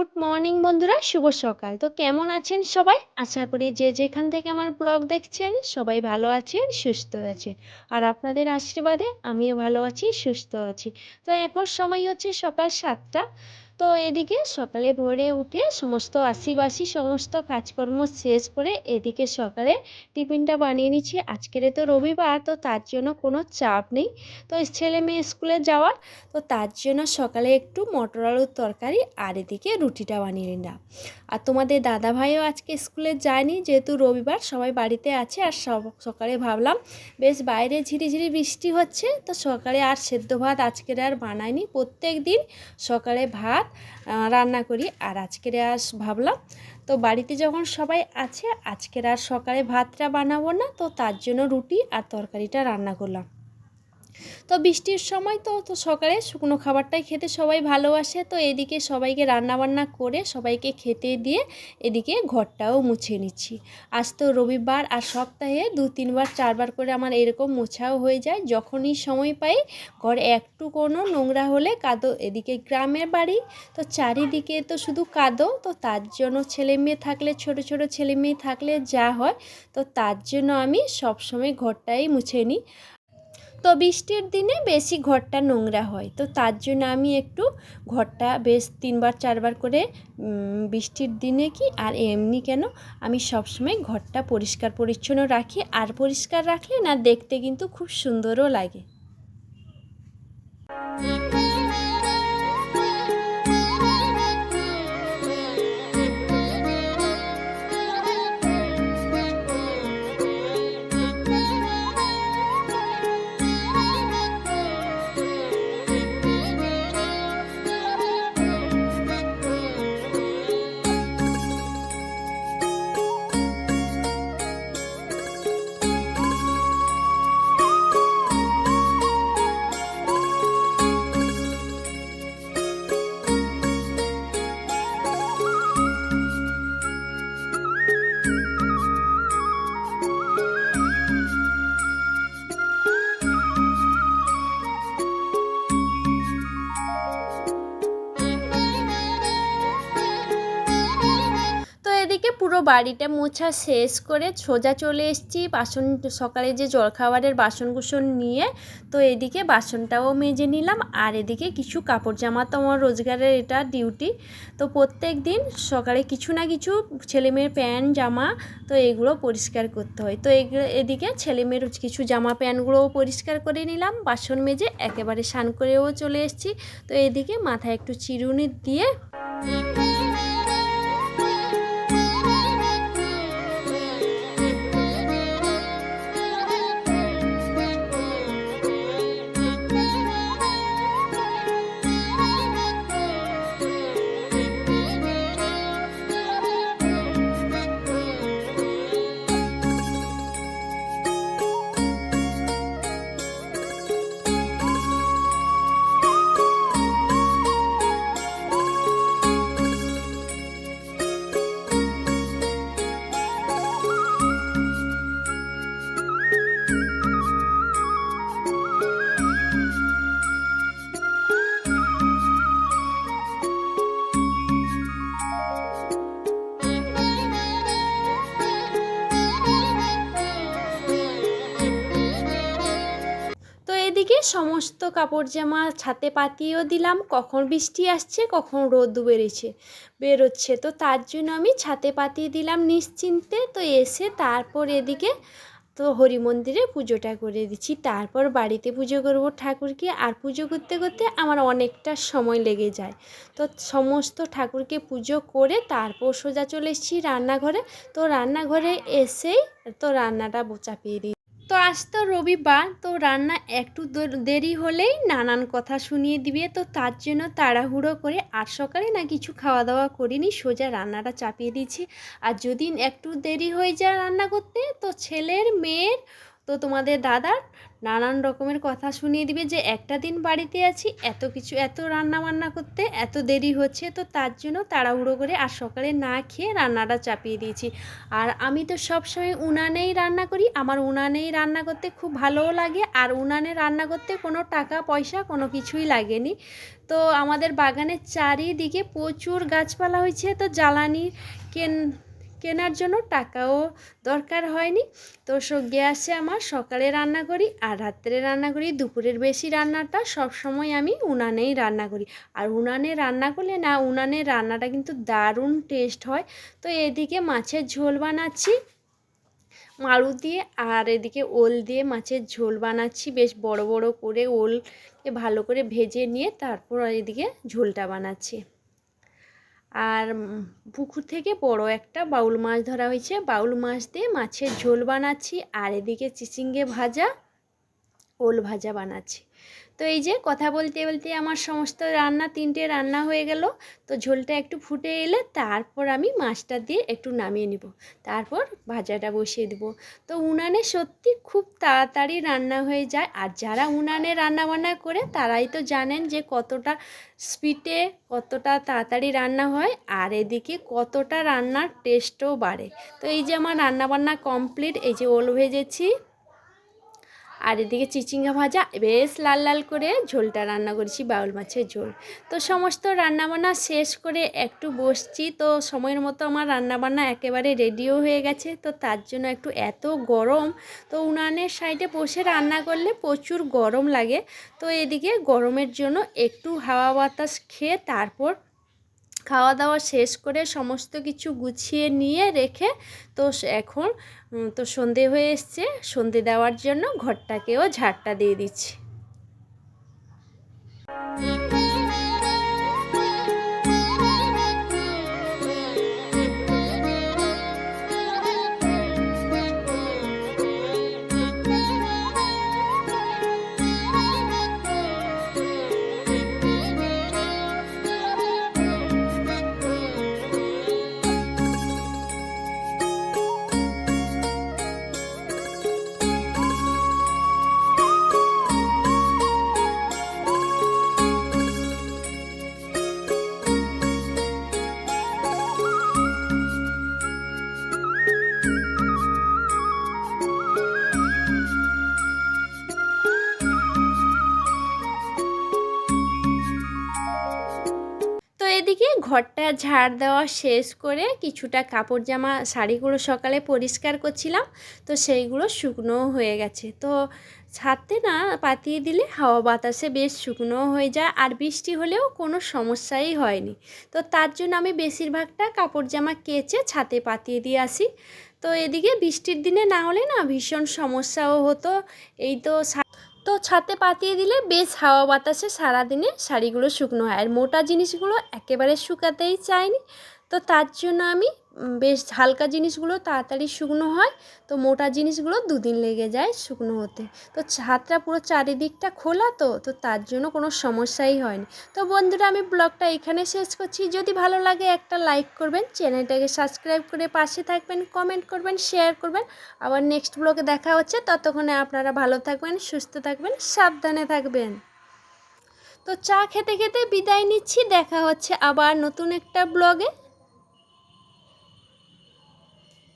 Good morning বন্ধুরা। শুভ সকাল। তো কেমন আছেন সবাই? আশা করি যে যেখান থেকে আমার ব্লগ দেখছেন, সবাই ভালো আছেন, সুস্থ আছেন। আর আপনাদের আশীর্বাদে আমিও ভালো আছি, সুস্থ আছি। তো এখন সময় হচ্ছে সকাল সাতটা। তো এদিকে সকালে ভোরে উঠে সমস্ত আশিবাসি, সমস্ত কাজকর্ম শেষ করে এদিকে সকালে টিফিনটা বানিয়ে নিচ্ছি। আজকের তো রবিবার, তো তার জন্য কোনো চাপ নেই। তো ছেলে মেয়ে স্কুলে যাওয়ার, তো তার জন্য সকালে একটু মটর আলুর তরকারি আর এদিকে রুটিটা বানিয়ে নিলাম। আর তোমাদের দাদা ভাইও আজকে স্কুলে যায়নি, যেহেতু রবিবার সবাই বাড়িতে আছে। আর সব, সকালে ভাবলাম, বেশ বাইরে ঝিরিঝিরি বৃষ্টি হচ্ছে, তো সকালে আর সেদ্ধ ভাত আজকের আর বানাইনি। প্রত্যেক দিন সকালে ভাত রান্না করি। আর আজকের আর ভাবলাম, তো বাড়িতে যখন সবাই আছে, আজকের আর সকালে ভাতটা বানাবো না, তো তার জন্য রুটি আর তরকারিটা রান্না করলাম। তো বৃষ্টির সময় তো তো সকালে শুকনো খাবারটাই খেতে সবাই ভালোবাসে। তো এদিকে সবাইকে রান্নাবান্না করে সবাইকে খেতে দিয়ে এদিকে ঘরটাও মুছে নিচ্ছি। আজ তো রবিবার আর সপ্তাহে দু, তিনবার, চারবার করে আমার এরকম মোছাও হয়ে যায়। যখনই সময় পাই ঘরে একটু কোনো নোংরা হলে কাদো। এদিকে গ্রামের বাড়ি, তো চারিদিকে তো শুধু কাদো। তো তার জন্য ছেলে মেয়ে থাকলে, ছোট ছোট ছেলে মেয়ে থাকলে যা হয়, তো তার জন্য আমি সবসময় ঘরটাই মুছে নিই। তো বৃষ্টির দিনে বেশি ঘরটা নোংরা হয়। তো তার জন্য আমি একটু ঘরটা বেশ তিনবার, চারবার করে বৃষ্টির দিনে কি আর এমনি কেন আমি সবসময় ঘরটা পরিষ্কার পরিচ্ছন্ন রাখি। আর পরিষ্কার রাখলে না দেখতে কিন্তু খুব সুন্দরও লাগে। পুরো বাড়িটা মোছা শেষ করে সোজা চলে এসেছি। বাসন, সকালে যে জলখাবারের বাসন কুসন নিয়ে, তো এদিকে বাসনটাও মেজে নিলাম। আর এদিকে কিছু কাপড় জামা তো আমার রোজগারের এটা ডিউটি। তো প্রত্যেক দিন সকালে কিছু না কিছু ছেলেমেয়ের প্যান্ট, জামা, তো এগুলো পরিষ্কার করতে হয়। তো এদিকে ছেলেমেয়ের কিছু জামা প্যান্টগুলোও পরিষ্কার করে নিলাম। বাসন মেজে একেবারে স্নান করেও চলে এসেছি। তো এদিকে মাথায় একটু চিরুনি দিয়ে সমস্ত কাপড় জামা ছাতে পাতিয়েও দিলাম, কখন বৃষ্টি আসছে, কখন রোদ বেড়েছে, বেরোচ্ছে। তো তার জন্য আমি ছাতে পাতিয়ে দিলাম নিশ্চিন্তে। তো এসে তারপর এদিকে তো হরি মন্দিরে পুজোটা করে দিচ্ছি। তারপর বাড়িতে পুজো করব ঠাকুরকে। আর পুজো করতে করতে আমার অনেকটা সময় লেগে যায়। তো সমস্ত ঠাকুরকে পুজো করে তারপর সোজা চলে এসেছি রান্নাঘরে। তো রান্নাঘরে এসেই তো রান্নাটা চাপিয়ে দিই। তো আজ তো রবিবার, তো রান্না একটু দেরি হলেই নানান কথা শুনিয়ে দিবে। তো তার জন্য তাড়াহুড়ো করে আর সকালে না কিছু খাওয়া দাওয়া করিনি, সোজা রান্নাটা চাপিয়ে দিয়েছি। আর যদি একটু দেরি হয়ে যায় রান্না করতে, তো ছেলের মেয়ের তো তোমাদের দাদার নানান রকমের কথা শুনিয়ে দিবে যে একটা দিন বাড়িতে আছি, এত কিছু, এত রান্না বান্না করতে এত দেরি হচ্ছে, তো তার জন্য তাড়াহুড়ো করে আর সকালে না খেয়ে রান্নাটা চাপিয়ে দিয়েছি। আর আমি তো সবসময় উনানেই রান্না করি, আমার উনানেই রান্না করতে খুব ভালোও লাগে, আর উনানে রান্না করতে কোনো টাকা, পয়সা, কোনো কিছুই লাগেনি। তো আমাদের বাগানের চারিদিকে প্রচুর গাছপালা হয়েছে, তো জ্বালানি কেন কেনার জন্য টাকাও দরকার হয়নি। তো গ্যাসে আমার সকালে রান্না করি আর রাত্রে রান্না করি। দুপুরের বেশি রান্নাটা সব সময় আমি উনানেই রান্না করি। আর উনানে রান্না করলে না, উনানে রান্নাটা কিন্তু দারুণ টেস্ট হয়। তো এদিকে মাছের ঝোল বানাচ্ছি। মারু দিয়ে আর এদিকে ওল দিয়ে মাছের ঝোল বানাচ্ছি। বেশ বড় বড় করে ওলকে ভালো করে ভেজে নিয়ে তারপর এদিকে ঝোলটা বানাচ্ছি। আর পুকুর থেকে বড় একটা বাউল মাছ ধরা হয়েছে। বাউল মাছ দিয়ে মাছের ঝোল বানাচ্ছি। আর এদিকে চিচিঙ্গে ভাজা, ওল ভাজা বানাচ্ছি। তো এই যে কথা বলতে বলতে আমার সমস্ত রান্না, তিনটে রান্না হয়ে গেল। তো ঝোলটা একটু ফুটে এলে তারপর আমি মাছটা দিয়ে একটু নামিয়ে নিব। তারপর ভাজাটা বসিয়ে দেবো। তো উনানে সত্যি খুব তাড়াতাড়ি রান্না হয়ে যায়। আর যারা উনানে রান্না বান্না করে, তারাই তো জানেন যে কতটা স্পিডে কতটা তাড়াতাড়ি রান্না হয় আর এদিকে কতটা রান্নার টেস্টও বাড়ে। তো এই যে আমার রান্নাবান্না কমপ্লিট, এই যে ওল ভেজেছি। আর এদিকে চিচিঙ্গা ভাজা, বেশ লাল লাল করে ঝোলটা রান্না করেছি, বাউল মাছের ঝোল। তো সমস্ত রান্নাবান্না শেষ করে একটু বসছি, তো সময়ের মতো আমার রান্নাবান্না একেবারে রেডিও হয়ে গেছে, তো তার জন্য একটু এত গরম, তো উনানের সাইডে বসে রান্না করলে প্রচুর গরম লাগে। তো এদিকে গরমের জন্য একটু হাওয়া বাতাস খেয়ে তারপর খাওয়া দাওয়া শেষ করে সমস্ত কিছু গুছিয়ে নিয়ে রেখে তো এখন তো সন্ধে হয়ে এসছে। সন্ধে দেওয়ার জন্য ঘরটাকেও ঝাড়টা দিয়ে দিচ্ছি। তো ঘরটা ঝাড় দেওয়া শেষ করে কিছুটা কাপড় জামা শাড়িগুলো সকালে পরিষ্কার করছিলাম, তো সেইগুলো শুকনো হয়ে গেছে। তো ছাদতে না পাতিয়ে দিলে হাওয়া বাতাসে বেশ শুকনো হয়ে যায় আর বৃষ্টি হলেও কোনো সমস্যাই হয়নি। তো তার জন্য আমি বেশিরভাগটা কাপড় জামা কেচে ছাদে পাতিয়ে দিয়ে আসি। তো এদিকে বৃষ্টির দিনে না হলে না ভীষণ সমস্যাও হতো। এই তো তো ছাতে পাতিয়ে দিলে বেশ হাওয়া বাতাসে সারাদিনে শাড়িগুলো শুকনো হয়। আর মোটা জিনিসগুলো একেবারে শুকাতেই চাইনি। তো তার জন্য আমি বেশ হালকা জিনিসগুলো তাড়াতাড়ি শুকনো হয়, তো মোটা জিনিসগুলো দুদিন লেগে যায় শুকনো হতে। তো ছাদটা পুরো চারিদিকটা খোলা তো তো তার জন্য কোনো সমস্যাই হয়নি। তো বন্ধুরা, আমি ব্লগটা এখানে শেষ করছি। যদি ভালো লাগে একটা লাইক করবেন, চ্যানেলটাকে সাবস্ক্রাইব করে পাশে থাকবেন, কমেন্ট করবেন, শেয়ার করবেন। আবার নেক্সট ব্লগে দেখা হচ্ছে, ততক্ষণে আপনারা ভালো থাকবেন, সুস্থ থাকবেন, সাবধানে থাকবেন। তো চা খেতে খেতে বিদায় নিচ্ছি, দেখা হচ্ছে আবার নতুন একটা ব্লগে।